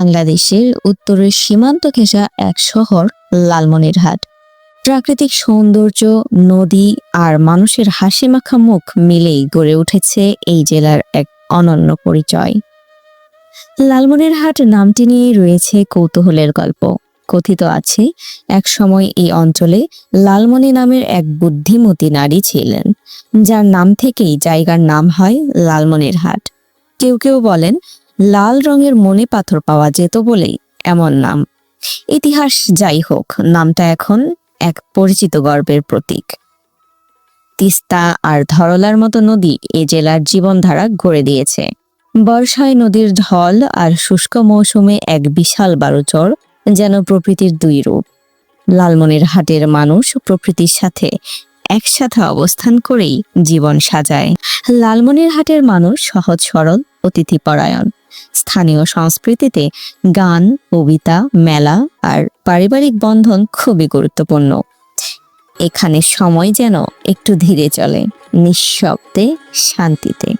বাংলাদেশের উত্তরের সীমান্ত ঘেঁষা এক শহর লালমনিরহাট। প্রাকৃতিক সৌন্দর্য, নদী আর মানুষের হাসিমাখা মুখ মিলেই গড়ে উঠেছে এই জেলার এক অনন্য পরিচয়। লালমনিরহাট নামটি নিয়ে রয়েছে কৌতূহলের গল্প। কথিত আছে এক সময় এই অঞ্চলে লালমণি নামের এক বুদ্ধিমতী নারী ছিলেন, যার নাম থেকেই জায়গার নাম হয় লালমনিরহাট। কেউ কেউ বলেন লাল রঙের মনে পাথর পাওয়া যেত বলেই এমন নাম। ইতিহাস যাই হোক, নামটা এখন এক পরিচিত গর্বের প্রতীক। তিস্তা আর ধরলার মতো নদী এ জেলার জীবনধারা গড়ে দিয়েছে। বর্ষায় নদীর ঢল আর শুষ্ক মৌসুমে এক বিশাল বারুচর যেন প্রকৃতির দুই রূপ। লালমনির হাটের মানুষ প্রকৃতির সাথে একসাথে অবস্থান করেই জীবন সাজায়। লালমনির হাটের মানুষ সহজ সরল অতিথিপরায়ণ। স্থানীয় সংস্কৃতিতে গান, কবিতা, মেলা আর পারিবারিক বন্ধন খুবই গুরুত্বপূর্ণ। এখানে সময় যেন একটু ধীরে চলে, নিঃশব্দে, শান্তিতে।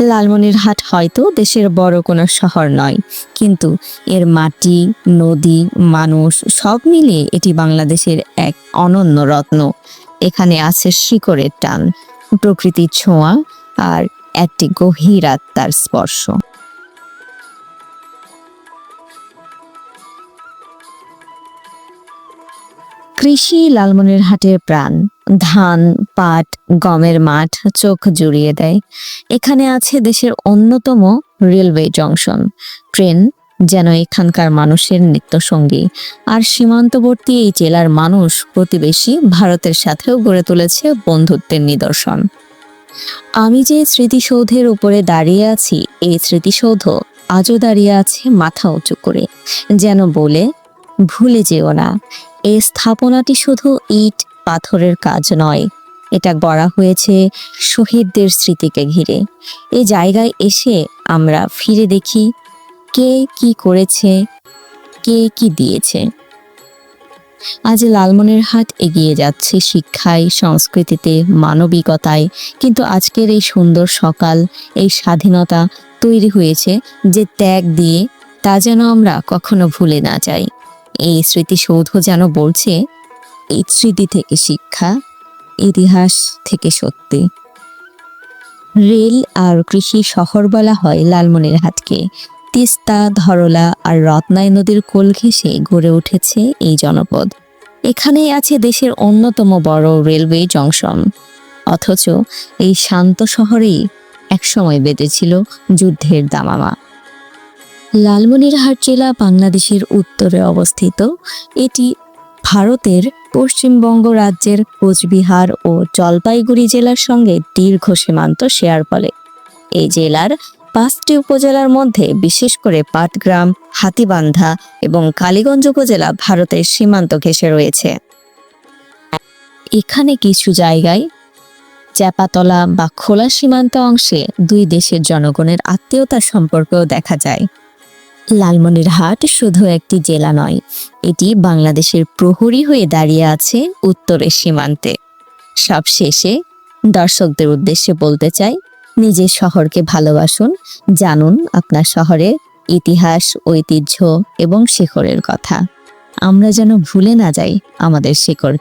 লালমনিরহাট হয়তো দেশের বড় কোনো শহর নয়, কিন্তু এর মাটি, নদী, মানুষ সব মিলিয়ে এটি বাংলাদেশের এক অনন্য রত্ন। এখানে আছে শিকড়ের টান, প্রকৃতির ছোঁয়া আর একটি গভীর আত্মার স্পর্শ। কৃষি লালমনিরহাটের প্রাণ ধান, পাট, গমের মাঠ চোখ জুড়িয়ে দেয়। এখানে আছে দেশের অন্যতম রেলওয়ে জংশন। ট্রেন যেন এখানকার মানুষের নিত্যসঙ্গী। আর সীমান্তবর্তী এই জেলার মানুষ প্রতিবেশী ভারতের সাথেও গড়ে তুলেছে বন্ধুত্বের নিদর্শন। আমি যে স্মৃতিসৌধের উপরে দাঁড়িয়ে আছি এই স্মৃতিসৌধ আজও দাঁড়িয়ে আছে মাথা উঁচু করে। যেন বলে, ভুলে যেও না এই স্থাপনাটি শুধু ইট, পাথরের কাজ নয়। এটা গড়া হয়েছে শহীদদের স্মৃতিকে ঘিরে। এ জায়গায় এসে আমরা ফিরে দেখি, কে কি করেছে, কে কি দিয়েছে। আজ লালমনের হাট এগিয়ে যাচ্ছে শিক্ষায়, সংস্কৃতিতে, মানবিকতায়। কিন্তু আজকের এই সুন্দর সকাল, এই স্বাধীনতা তৈরি হয়েছে যে ত্যাগ দিয়ে তা যেন আমরা কখনো ভুলে না যাই। এই স্মৃতিসৌধ যেন বলছে, এই স্মৃতি থেকে শিক্ষা, ইতিহাস থেকে সত্যি। রেল আর কৃষি শহর বলা হয় লালমনিরহাটকে তিস্তা, ধরলা আর রত্নাই নদীর কোল ঘেঁষে গড়ে উঠেছে এই জনপদ। এখানেই আছে দেশের অন্যতম বড় রেলওয়ে জংশন। অথচ এই শান্ত শহরেই একসময় বেঁধেছিল যুদ্ধের দামামা। লালমনিরহাট জেলা বাংলাদেশের উত্তরে অবস্থিত, এটি ভারতের পশ্চিমবঙ্গ রাজ্যের কোচবিহার ও জলপাইগুড়ি জেলার সঙ্গে দীর্ঘ সীমান্ত শেয়ার করে এই জেলার পাঁচটি উপজেলার মধ্যে বিশেষ করে পাটগ্রাম, হাতিবান্ধা এবং কালীগঞ্জ উপজেলা ভারতের সীমান্ত ঘেঁষে রয়েছে। এখানে কিছু জায়গায় চাপাতলা বা খোলা সীমান্ত অংশে দুই দেশের জনগণের আত্মীয়তার সম্পর্কেও দেখা যায়। লালমনিরহাট শুধু একটি জেলা নয়, এটি বাংলাদেশের প্রহরী হয়ে দাঁড়িয়ে আছে উত্তরের সীমান্তে। সবশেষে দর্শকদের উদ্দেশ্যে বলতে চাই নিজের শহরকে ভালোবাসুন, জানুন আপনার শহরে ইতিহাস, ঐতিহ্য এবং শিখরের কথা। আমরা যেন ভুলে না যাই আমাদের শিকড়